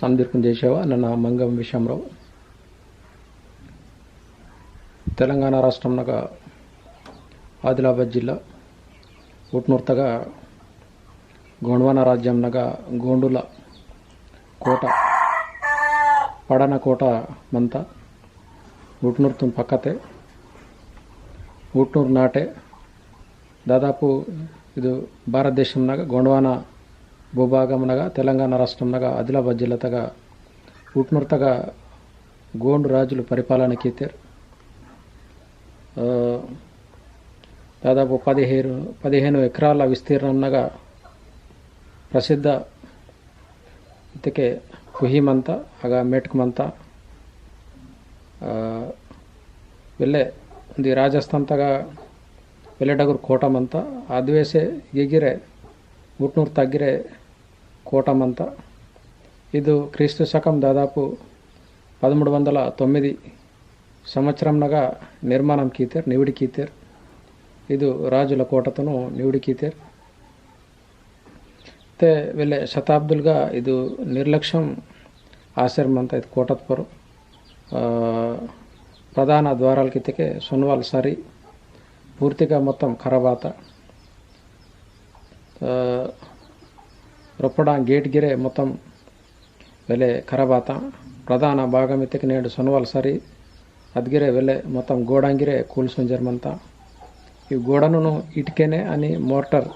సందీర్ఘం చేసేవా నన్న మంగం విషయంలో. తెలంగాణ రాష్ట్రం ఆదిలాబాద్ జిల్లా ఉట్నూర్తగా గోండ్వాన రాజ్యంనగా గోండుల కోట పడన కోట మంత ఉట్నూర్తం పక్కతే. ఉట్నూరు నాటే దాదాపు ఇది భారతదేశంనగా గోండవాన భూభాగమునగా తెలంగాణ రాష్ట్రంనగా ఆదిలాబాద్ జిల్లాతగా ఉట్నుర్తగా గోండు రాజులు పరిపాలనకెత్తారు దాదాపు పదిహేను పదిహేను ఎకరాల విస్తీర్ణంగా ప్రసిద్ధ ఇతకే కుహిమంత అగా మెట్కమంత వెళ్ళే ఉంది. ರಾಜಸ್ಥಾನ್ತಾಗ వెళ్ళేటగురు ಕೋಟಮಂತ అదివేసే ఎగిరే ఉట్నూరు తగ్గిరే కూటమంతా. ఇది క్రీస్తు శకం దాదాపు పదమూడు వందల తొమ్మిది సంవత్సరంనగా నిర్మాణం కీతేర్ నివిడి కీతేర్. ಇದು రాజుల కోటతోను నివిడి కీతేర్. అయితే వెళ్ళే శతాబ్దులుగా ఇది నిర్లక్ష్యం ఆశ్రమం అంతా ఇది కోటత్పరు. ప్రధాన ద్వారాల కితకే సున్వాల్ సరి పూర్తిగా మొత్తం ఖరాబాత రొప్పడా గేట్ గిరే మొత్తం వెళ్ళే ఖరాబాత ప్రధాన భాగం ఇతకి నేడు సున్వాల్ సరి అదిగిరే వెళ్ళే మొత్తం గోడంగిరే కూల్సుంజర్మంత ఈ గోడను ఇటుకేనే అని మోర్టర్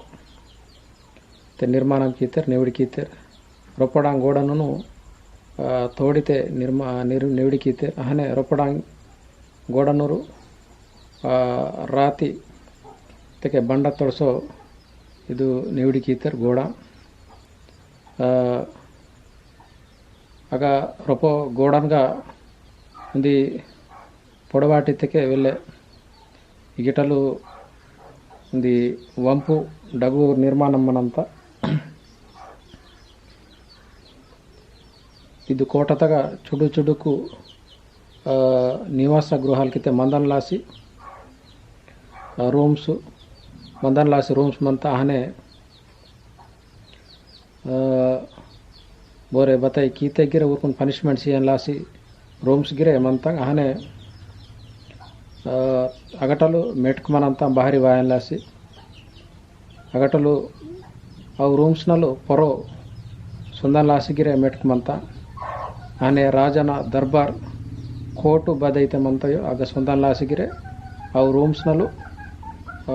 ನಿರ್ಮಾಣ ಕೀತರ್ ನೆವಡಿ ಕೀತರ್ ರೊಪ್ಪಡಾಂಗ್ ಗೋಡನು ತೋಡಿತೆ ನಿರ್ಮಾ ನಿರ್ ನೆವಡಿ ಕೀತರ್ ಅಹನೆ ರೊಪ್ಪಡಾಂಗ್ ಗೋಡನೂರು ರಾತಿ ತೆಗೆ ಬಂಡ ತೊಳಸೋ ಇದು ನೆವಡಿ ಕೀತರ್ ಗೋಡ ఒక ರೊಪೋ గోడన్గా ఉంది పొడవాటి వెళ్ళే ఈటలు ఉంది వంపు డగు నిర్మాణం మనంతా ఇది కోటతగా చుడు చుడుకు నివాస గృహాలకైతే మందన్లాసి రూమ్స్ మందన్లాసి రూమ్స్ మంతా అనే ಬೋರೆ ಬತಾಯಿ ಕೀತೆ ಗಿರೆ ಊರ್ಕೊಂಡು ಪನಿಷ್ಮೆಂಟ್ ಸಿಯನ್ ಲಾಸಿ ರೂಮ್ಸ್ ಗಿರೆ ಮಂತ ಹನೆ ಅಗಟಲು ಮೆಟ್ಕಮನಂತ ಬಾರಿ ವಾಯನ್ ಲಾಸಿ ಅಗಟಲು ಅವು ರೂಮ್ಸ್ನಲ್ಲೂ ಪೊರೋ ಸುಂದನ್ ಲಾಸಿಗಿರೆ ಮೆಟ್ಕಮಂತ ಆನೆ ರಾಜನ ದರ್ಬಾರ್ ಕೋಟು ಬದೈತೆ ಮಂತಯೋ ಆಗ ಸುಂದನ್ ಲಾಸಿಗಿರೆ ಅವು ರೂಮ್ಸ್ನಲ್ಲೂ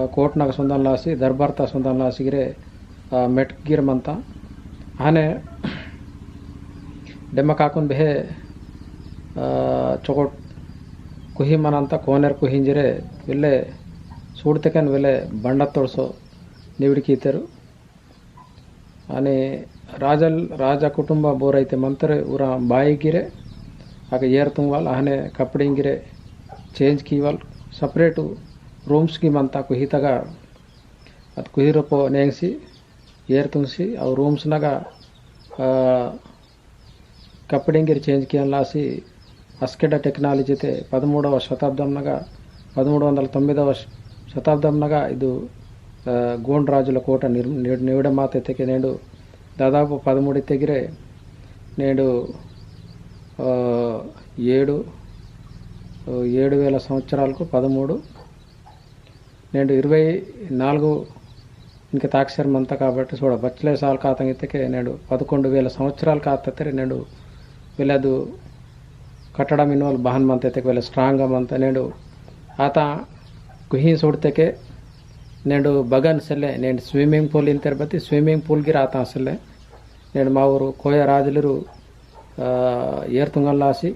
ಕೋಟ್ನಾಗ ಆನೆ ಡೆಮ್ಮಕ್ ಹಾಕೊಂಡು ಬೆಹೆ ಚೊಕೊಟ್ ಕುಹಿಮನ ಅಂತ ಕೋನೆರ್ ಕುಹಿಂಜಿರೆ, ಇಲ್ಲೇ ಸೂಡ್ತಕನ್ ವೆಲೆ ಬಂಡ ತೋಡ್ಸೋ ನೀವಿಡ್ಕೀತರು ಆನೆ ರಾಜಲ್, ರಾಜ ಕುಟುಂಬ ಬೋರೈತೆ ಮಂತರೆ, ಊರ ಬಾಯಿಗಿರೆ, ಆಗ ಏರ್ ತುಂಬಲ್ ಆನೆ ಕಪ್ಪಡಿಂಗಿರೆ ಚೇಂಜ್ ಕೀವಲ್, ಸಪ್ರೇಟು ರೂಮ್ಸ್ಗೆ ಮಂತ ಕುಹಿತಾಗ, ಅದು ಕುಹಿರಪ್ಪ ನೇಗಿಸಿ ಏರ್ತುನ್ ఆ ಅವು ರೂಮ್ಸ್ನಾಗ చేంజ్ కేన్ లాసి అస్కెడ టెక్నాలజీతే పదమూడవ శతాబ్దంనగా పదమూడు వందల తొమ్మిదవ శతాబ్దంనగా ఇది గోండ్ రాజుల కోట నిర్ నివిడమాత తెగి నేడు దాదాపు పదమూడు తెగిరే నేడు ఏడు ఏడు వేల సంవత్సరాలకు పదమూడు నేడు ఇరవై నాలుగు ఇంకితాక్షరం అంతా కాబట్టి చూడ బచ్చలేసాల కాతంగితకే నేడు పదకొండు వేల సంవత్సరాల కాతతే నేడు. వీళ్ళదు కట్టడం ఇన్వాల్ బహన్ మంతైతే వీళ్ళ స్ట్రాంగ్ అంత నేడు. ఆత కుహి సోడితేకే నేడు బగన్ సెల్లే నేను స్విమ్మింగ్ పూల్ ఇన్ బతి స్విమ్మింగ్ పూల్కి రాతా సెల్లే. నేను మా ఊరు కోయ రాజులు ఏర్తుంగల్లాసి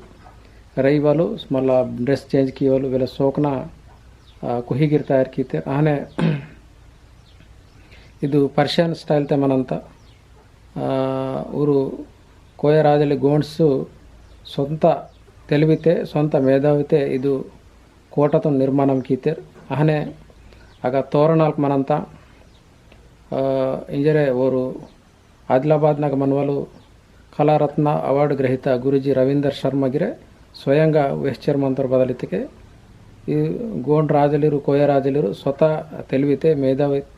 రైవాలు మళ్ళా డ్రెస్ చేంజ్కి వాళ్ళు వీళ్ళ సోకన కుహిగిరి తయారు కీతే ఆనే ಇದು ಪರ್ಷಿಯನ್ ಸ್ಟೈಲ್ ತೆಮನ್ ಅಂತ. ಅವರು ಕೋಯರಾದಲ್ಲಿ ಗೋಂಡ್ಸು ಸ್ವಂತ ತೆಲುವಿತೆ, ಸ್ವಂತ ಮೇಧಾವಿತೆ, ಇದು ಕೋಟತ ನಿರ್ಮಾಣ ಕೀತೆರ್. ಅಹನೆ, ಆಗ ತೋರಣಾಲ್ಕ ಮನಂತ ಇಂಜರೆ ಅವರು ಆದಿಲಾಬಾದ್ನಾಗ ಮನವಲು ಕಲಾರತ್ನ ಅವಾರ್ಡ್ ಗ್ರಹಿತ ಗುರುಜಿ ರವೀಂದರ್ ಶರ್ಮಗಿರೆ ಸ್ವಯಂ ವೆಶ್ಚರ್ ಮಂತ್ರ ಬದಲಿತಕ್ಕೆ ಈ ಗೋಂಡ್ ರಾಜಲಿರು, ಕೋಯರಾಜಲಿರು ಸ್ವತಃ ತೆಲುವಿತೆ ಮೇಧಾವಿತೆ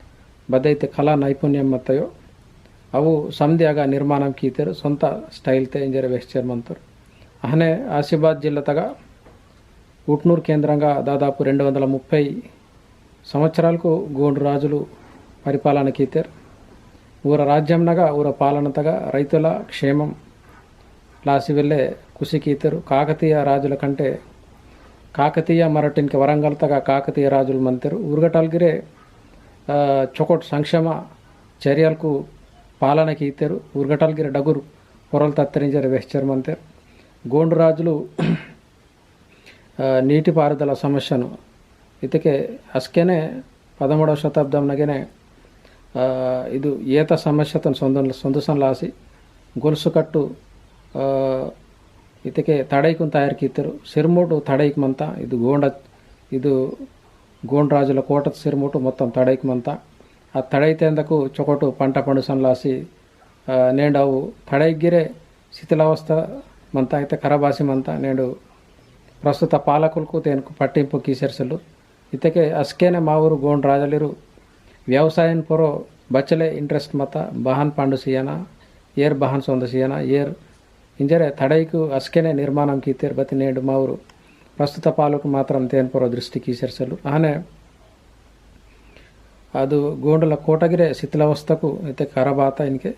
బదైతే కళా నైపుణ్యం మత్తయో ಅವು ಸಮದಿಯಾಗ ನಿರ್ಮಾಣಂ ಕೀತೆರು ಸ್ವಂತ స్టైల్తే ఇంజరే వెక్చర్ మంతరు అహనే ఆసిఫాబాద్ జిల్లాతగా ఉట్నూరు కేంద్రంగా దాదాపు రెండు వందల ముప్పై సంవత్సరాలకు గోండు రాజులు పరిపాలన కీతేరు ఊర రాజ్యంనగా ఊర పాలనతగా రైతుల క్షేమం లాసి వెళ్ళే కుసి కీతరు కాకతీయ రాజుల కంటే కాకతీయ మరటిన్కి వరంగల్తగా కాకతీయ రాజులు మంతరు ఊరగటాల్గిరే ఆ, చొకోట్ సంక్షేమ చర్యలకు పాలనకి ఇద్దరు ఊరగటాల్గిరి డగురు పొరలు తత్తరించారు వెస్చర్ మంతరు గోండు రాజులు ఆ, నీటిపారుదల సమస్యను ఇతకే అస్కేనే పదమూడవ శతాబ్దంనగనే ఆ, ಇದು ಏತ ಸಮಸ್ಯೆತನ ಸೊಂದ ಸೊಂದಸನ್ಲಾಸಿ ಗೊಲ್ಸು ಕಟ್ಟು ಆ, ಇದಕ್ಕೆ ತಡೈಕುನ್ ತಯಾರಿಕೆ ಇತ್ತರು ಸಿರ್ಮೋಟು ತಡೈಕ್ಮಂತ ಇದು ಗೋಂಡ ಇದು గోండ్రాజుల కోట సిరుముటు మొత్తం తడైకమంతా. ఆ తడైతేందుకు చొకటు పంట పండు సన్లాసి నేండావు తడైగిరే శిథిలావస్థ మంతా అయితే కరబాసిమంతా నేడు ప్రస్తుత పాలకులకు దేనికి పట్టింపు కీసెర్సలు. ఇతకే అస్కేనే మా ఊరు గోండ్ రాజలిరు వ్యవసాయం పొరో బచ్చలే ఇంట్రెస్ట్ మత బహన్ పండు సియన ఏర్ బహన్ సొంత సియన ఏర్ ఇంజరే తడైకు అస్కేనే నిర్మాణం కీతేర్ బతి నేడు మా ఊరు. ప్రస్తుత పాలకు మాత్రం తేన్పుర దృష్టికి సెరసలు ಆನೆ, ಅದು ಗೋಂಡಲ ಕೋಟಗಿರೆ ಶಿಥಿಲಾವಸ್ಥೆಗೂ ಐತೆ ಕರಬಾತ ಇನ್ಕೆ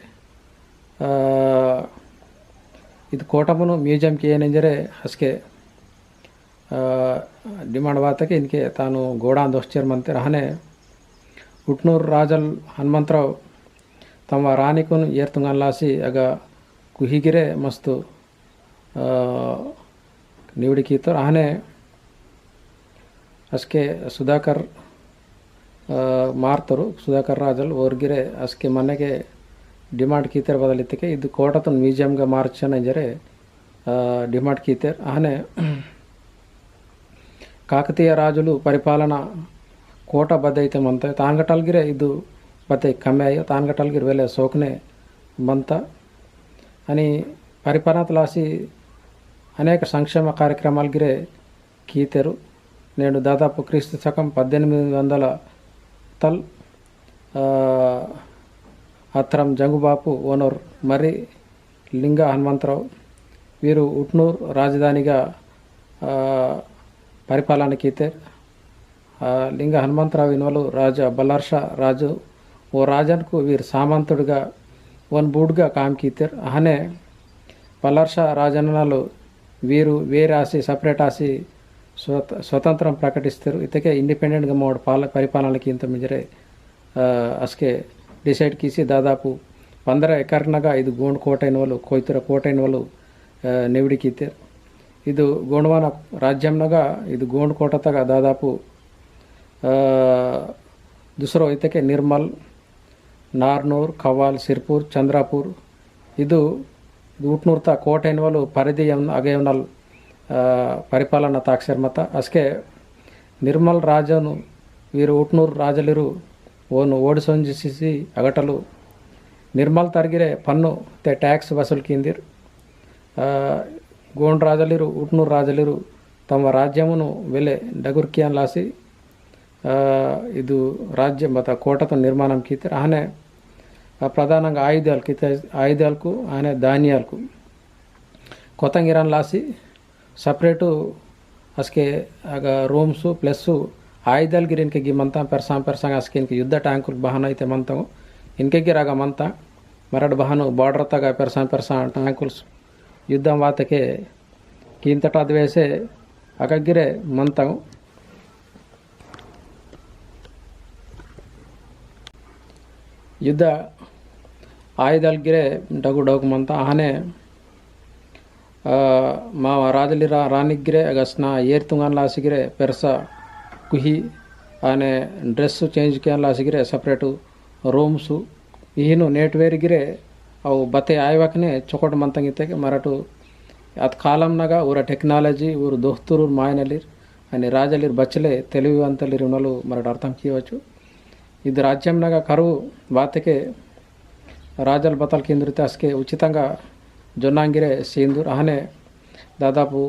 ಇದು ಕೋಟಮನು ಮ್ಯೂಸಿಯಂಕ್ಕೆ ಏನೆಂದರೆ ಹಸ್ಕೆ ಡಿಮಾಂಡ್ ಬಾತಕ್ಕೆ ಇನ್ಕೆ ತಾನು ಗೋಡಾನ್ ದೋಸ್ತಿರ್ಮಂತೆ ರಹನೆ ಹುಟ್ನೂರು ರಾಜಲ್ ಹನುಮಂತರಾವ್ ತಮ್ಮ ರಾಣಿಕುನು ಏರ್ತುಂಗಲ್ಲಾಸಿ ಆಗ ಕುಹಿಗಿರೆ ಮಸ್ತು निवडकी तर ಆನೆ, ಅಸ್ಕೆ ಸುಧಾಕರ್ ಮಾರ್ತರು. ಸುಧಾಕರ್ ರಾಜಲ್ ಓರ್ಗಿರೆ ಅಸ್ಕೆ ಮನೆಗೆ ಡಿಮಾಂಡ್ ಕೀತರ್ ಬದಲಿತಕ್ಕೆ ಇದು ಕೋಟತನ ಮ್ಯೂಸಿಯಮ್ಗೆ ಮಾರ್ಚನ ಜರೆ ಡಿಮಾಂಡ್ ಕೀತರ್. ಆನೆ, ಕಾಕತೀಯ ರಾಜುಲು ಪರಿಪಾಲನಾ ಕೋಟ ಬದೈತೆ ಮಂತ. ತಾನ್ಗಟಲ್ಗಿರೆ ಇದು ಬತ್ತೆ ಕಮ್ಮಿ ಆಯ್ಯ. ತಾನ್ಗಟಲ್ಗಿರ್ ವೇಲೆ ಸೋಕ್ನೆ ಮಂತ. ಅನಿ ಪರಿಪಾಲನಾ ತಲಾಸಿ అనేక సంక్షేమ కార్యక్రమాలగిరే కీతెరు. నేడు దాదాపు క్రీస్తు శకం పద్దెనిమిది వందల తల్ అత్రం జంగుబాపు ఓనర్ మరి లింగ హనుమంతరావు. వీరు ఉట్నూర్ రాజధానిగా పరిపాలన కీతేర్. లింగ హనుమంతరావు ఇన్వలు రాజు బల్లార్ష రాజు. ఓ రాజన్కు వీరు సామంతుడిగా వన్ బూడ్గా కామ్ కీతేర్. అహనే పల్లర్ష రాజన్నలు వీరు వేరే ఆసి సపరేట్ ఆసి స్వత స్వతంత్రం ప్రకటిస్తారు ఇతకే ఇండిపెండెంట్గా మూడు పాల పరిపాలనకి ఇంత మింజరే ఆ, అస్కే డిసైడ్ కీసి దాదాపు పందర ఎకర్నగా ಇದು ಗೋಂಡ್ ಕೋಟೆ ಎನ್ನುವಲು ಕೊಯ್ತಿರ ಕೋಟೆ ಎನ್ನುವಲು ನೆವಿಡಿಕಿತ್ತೆ ಇದು ಗೋಂಡ್ವಾನ ರಾಜ್ಯಂನಾಗ ಇದು ಗೋಂಡ್ ಕೋಟತಾಗ ದಾದಾಪು ಆ, ದುಸರೋ ಇದಕ್ಕೆ ನಿರ್ಮಲ್ ನಾರ್ನೂರ್ ಕವಾಲ್ ಸಿರ್ಪುರ್ ಚಂದ್ರಾಪುರ್ ಇದು ಊಟ್ನೂರ್ತ ಕೋಟೆನ್ವಲು ಪರಿಧಿ ಅಗೆಯವ್ನಲ್ ಪರಿಪಾಲನ ತಾಕ್ಷರ್ಮತ ಅಸ್ಕೆ ನಿರ್ಮಲ್ ರಾಜನು ವೀರು ಊಟ್ನೂರು ರಾಜಲಿರು ಓನು ಓಡಿಸೊಂಜಿಸಿ ಅಗಟಲು ನಿರ್ಮಲ್ ತರ್ಗಿರೆ ಪನ್ನು ತೆ ಟ್ಯಾಕ್ಸ್ ವಸೂಲ್ಕಿಂದಿರು ಗೋಂಡ್ ರಾಜಲಿರು ಊಟ್ನೂರು ರಾಜಲಿರು ತಮ್ಮ ರಾಜ್ಯವನ್ನು ಬೆಲೆ ಡಗುರ್ಕಿಯನ್ಲಾಸಿ ಇದು ರಾಜ್ಯ ಮತ ಕೋಟತ ನಿರ್ಮಾಣ ಕೀತಿರು ಆನೆ ప్రధానంగా ఆయుధాలకు ఆయుధాలకు ఆయన ధాన్యాలకు. కొత్తంగిరాన్ లాసి సపరేటు అసకే రూమ్స్ ప్లస్ ఆయుధాలు గిరి మంతా పెరసాం పెరసాం అసక ఇంక యుద్ధ ట్యాంకులు బహన్ అయితే మంతాము. ఇంకకి రాగా మంతా మరడు బహను బార్డర్ తగా పెరసాం పెరసాం ట్యాంకుల్స్ యుద్ధం వాతకే ఇంతటా అది వేసే అగగ్గిరే మంతాము. ಯುದ್ಧ ಆಯ್ದಲ್ಗಿರೆ ಡಗು ಡಗು ಮಂತ ಆನೆ ಮಾವ ರಾದಲಿರ ರಾನಿಗ್ಗಿರೆ ಅಗಸ್ನ ಏರ್ತುಂಗನ್ ಲಾಸಿಗಿರೆ ಪೆರ್ಸ, ಕುಹಿ, ಆನೆ ಡ್ರೆಸ್ಸು ಚೇಂಜ್ ಕ್ಯಾನ್ ಲಾಸಿಗಿರೆ ಸಪ್ರೇಟು ರೂಮ್ಸು ಏನು ನೇಟ್ವೇರ್ಗಿರೆ ಅವು ಬತ್ತೆ ಆಯ್ವಾಕನೆ ಚೊಕೊಟ್ ಮಂತಂಗಿತೆಗೆ ಮರಟು. ಅದು ಕಾಲಮ್ನಾಗ ಊರ ಟೆಕ್ನಾಲಜಿ, ಊರು ದೋಸ್ತರು ಮಾಯನಲ್ಲಿರ್, ಆನೆ ರಾಜಲಿರ್ ಬಚ್ಚಲೆ ತೆಲುಗು ಅಂತಲ್ಲಿರು ನಲು ಮರಟು ಅರ್ಥಂ ಕೀవచ్చు ఇది రాజ్యాంగ కరువు బాతకే రాజల్ బతల్ కేంద్రిత అసకే ఉచితంగా జొన్నాంగిరే సేందూర్ అహనే దాదాపు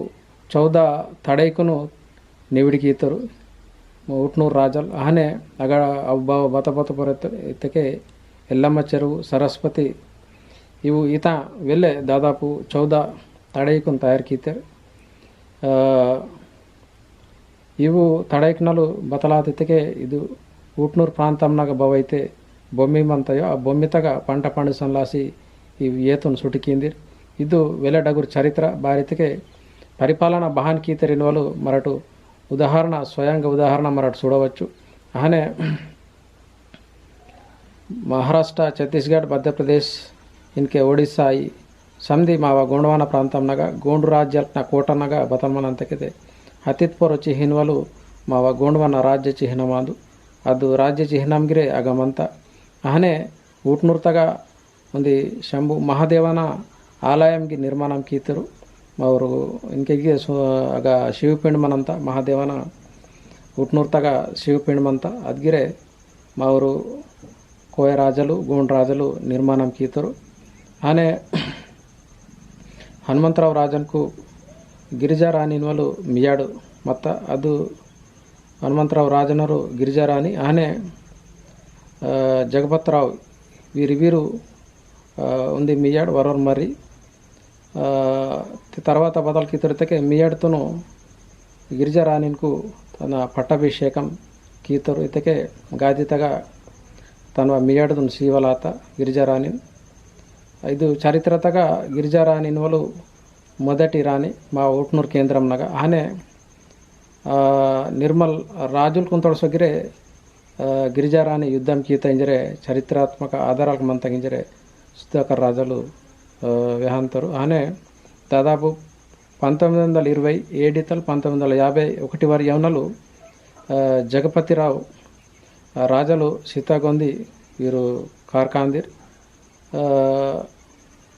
చౌద తడైకును నివిడికి ఇతరు ఉట్నూరు రాజల్ అహనే బత బతబత పొరతకే ఎల్లమ్మ చెరువు సరస్వతి ಇವು ಈತ ವೆಲ್ಲೆ ದಾದಾಪು ಚೌದ ತಡೈಕನ್ ತಯಾರಿಕೀತೆ ಇವು ತಡೈಕ್ನಲು ಬತಲಾತಿಗೆ ಇದು ఊట్నూరు ప్రాంతంనాగ బవైతే ಬೊಮ್ಮಿಮಂತಯೋ ఆ ಬೊಮ್ಮಿತಗ పంట ಪಂಡು ಸಂಲಾಸಿ ఈ ಏತನ್ ಸುಟಿಕೀಂದಿರ್ ఇది ವೆಲೆಡಗುರ್ చరిత్ర ಭಾರತಿಗೆ పరిపాలన బహాన్ కీతరినవలు మరటు ఉదాహరణ స్వయంగా ఉదాహరణ మరటు చూడవచ్చు. అనే మహారాష్ట్ర ఛత్తీస్గఢ్ మధ్యప్రదేశ్ ఇన్కే ఒడిస్సాయి సంధి మావ గోండవాన ప్రాంతంనగా గోండు రాజ్యాల కోటనగా బతమనంతకితే హతిత్పూర్ వచ్చి హిన్వలు మావ గోండవన్న రాజ్య చిహ్నమాందు ಅದು ರಾಜ್ಯ ಚಿಹ್ನಾಂಗಿರೆ ಆಗಮಂತ ಅಹನೆ ಊಟ್ನೂರ್ತಗ ಒಂದು ಶಂಭು ಮಹಾದೇವನ ಆಲಯಂಗೆ ನಿರ್ಮಾಣ ಕೀತರು. ಅವರು ಇಂಕೆಗೆ ಸೊ, ಆಗ ಶಿವಪಿಂಡಮನಂತ ಮಹಾದೇವನ ಉಟ್ನೂರ್ತಗ ಶಿವಪಿಂಡಮಂತ ಅದ್ಗಿರೆ ಅವರು ಕೋಯರಾಜಲು ಗೋಂಡ್ರಾಜಲು ನಿರ್ಮಾಣ ಕೀತರು. ಆನೆ ಹನುಮಂತರಾವ್ ರಾಜನ್ಕು ಗಿರಿಜಾರಾಣಿನವಲು ಮಿಯಾಡು ಮತ್ತು ಅದು ಹನುಮಂತರಾವ್ ರಾಜನರು ಗಿರಿಜಾರಾಣಿ ಆನೆ జగపత్రావు వీరి వీరు ఉంది మియాడ్ వరవర్ మరి తర్వాత బదల్కి తిరితే మియాడ్తోను గిరిజారాణికు తన పట్టాభిషేకం కీతరు ఇతకే గాదితగా తన మియాడుతున్న శివలాత గిరిజారాణి ಇದು ಚರಿತ್ರತಗ ಗಿರಿಜಾರಾಣಿನವಲು మొదటి రాణి మా ఊట్నూరు కేంద్రంనగా ఆనే నిర్మల్ రాజులు కుంతొడసొగిరే గిరిజారాణి యుద్ధం కీతయింజరే చరిత్రాత్మక ఆధారాలకు మంతగింజరే సుధాకర్ రాజులు విహాంతరు. ఆనే దాదాపు పంతొమ్మిది వందల ఇరవై ఏడితలు పంతొమ్మిది వందల యాభై ఒకటి వారి యవనలు జగపతిరావు రాజలు సీతాగొంది వీరు కార్కాందిర్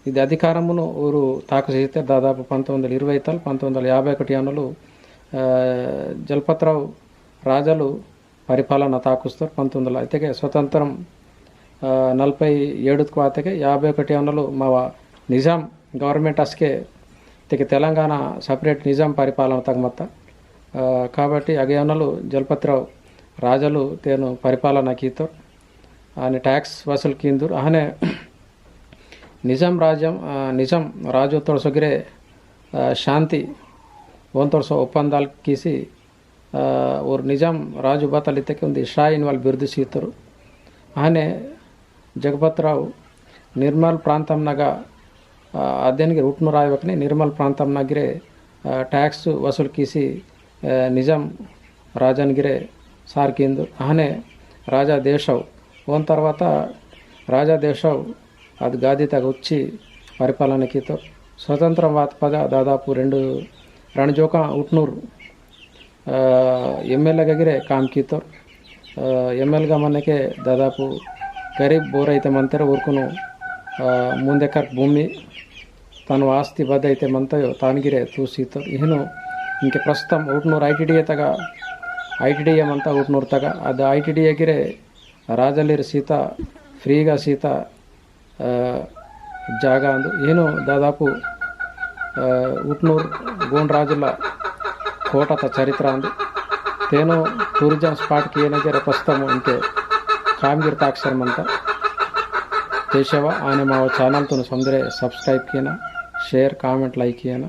ఇది అధికారమును ఊరు తాకు చేస్తే దాదాపు పంతొమ్మిది వందల ఇరవై తలు పంతొమ్మిది వందల యాభై ఒకటి అన్నలు జలపతరావు రాజాలు పరిపాలన తాకుస్తారు. పంతొమ్మిది వందల అయితే స్వతంత్రం నలభై ఏడుకు ఆతకే యాభై ఒకటి వందలు మా నిజాం గవర్నమెంట్ అస్కే ఇక తెలంగాణ సపరేట్ నిజాం పరిపాలన తగమత్త. కాబట్టి అగేవనలు జలపతిరావు రాజులు తేను పరిపాలన కీతారు. ఆయన ట్యాక్స్ వసూలు కీందరు. అనే నిజాం రాజ్యం నిజాం రాజు తొడసొగిరే శాంతి ಶಾಂತಿ ಒಂತೊಡ್ಸೋ ಒಪ್ಪಂದಾಲ್ ಕೀಸಿ ಅವ್ರು ನಿಜಾಂ ರಾಜು ಬಾತಲಿದ್ದಕ್ಕೆ ಒಂದು షాయిన్ వాళ్ళు బిరుదు సీతరు ఆనే జగపతిరావు నిర్మల్ ప్రాంతంనగా అద్దెనికి రూట్ను రాయవకని నిర్మల్ ప్రాంతంనగిరే ట్యాక్స్ వసూలు కీసి నిజాం రాజానిగిరే సార్కిందు ఆనే రాజా దేశవ్ ఓన్ తర్వాత రాజా దేశవ్ అది గాదితగా వచ్చి పరిపాలనకితో స్వతంత్రం వాత్పద దాదాపు రెండు ರಣಜೋಕ ಉಟ್ನೂರು. ಎಂ ಎಲ್ ಎಗಾಗಿರೆ ಕಾಮ್ ಕೀತೋರು ಎಂ ಮನೆಗೆ ದಾದಾಪು ಗರೀಬ್ ಬೋರ್ ಐತೆ ಮಂತಾರೆ ಊರ್ಕೂ ಮುಂದೆಕರ್ ಭೂಮಿ, ತಾನು ಆಸ್ತಿ ಬದ್ಧ ಐತೆ ಮಂತಯೋ ತಾನಗಿರೆ ತೂಸಿತೋರ್. ಏನು ಇಂಕೆ ಪ್ರಸ್ತುತ Utnoor I T D A ತಗ, ಐ ಟಿ ಡಿ ಎಂ ಅಂತ ಊಟ್ನೂರು ತಗ. ಅದು ಐ ಟಿ ಡಿ ಎಗಿರೆ ರಾಜಲೀರ್ ಸೀತ, ಫ್ರೀಗ ಸೀತ ಜಾಗ ಅಂದು. ಏನು ದಾದಾಪು ఉట్నూరు గోండ్రాజుల కోటత చరిత్ర అందు తేను టూరిజం స్పాట్కి ಏನಾಗ್ಯಾರ ಪ್ರಸ್ತಮ ಇಂತೆ ಕಾಮಗಿರಿ ತಾಕ್ಷರಮಂತ ದೇಶವ ಆನೆ ಮಾವ channel ತುನು ಸಂದ್ರೆ subscribe ಕಿಯನ share comment like ಕಿಯನ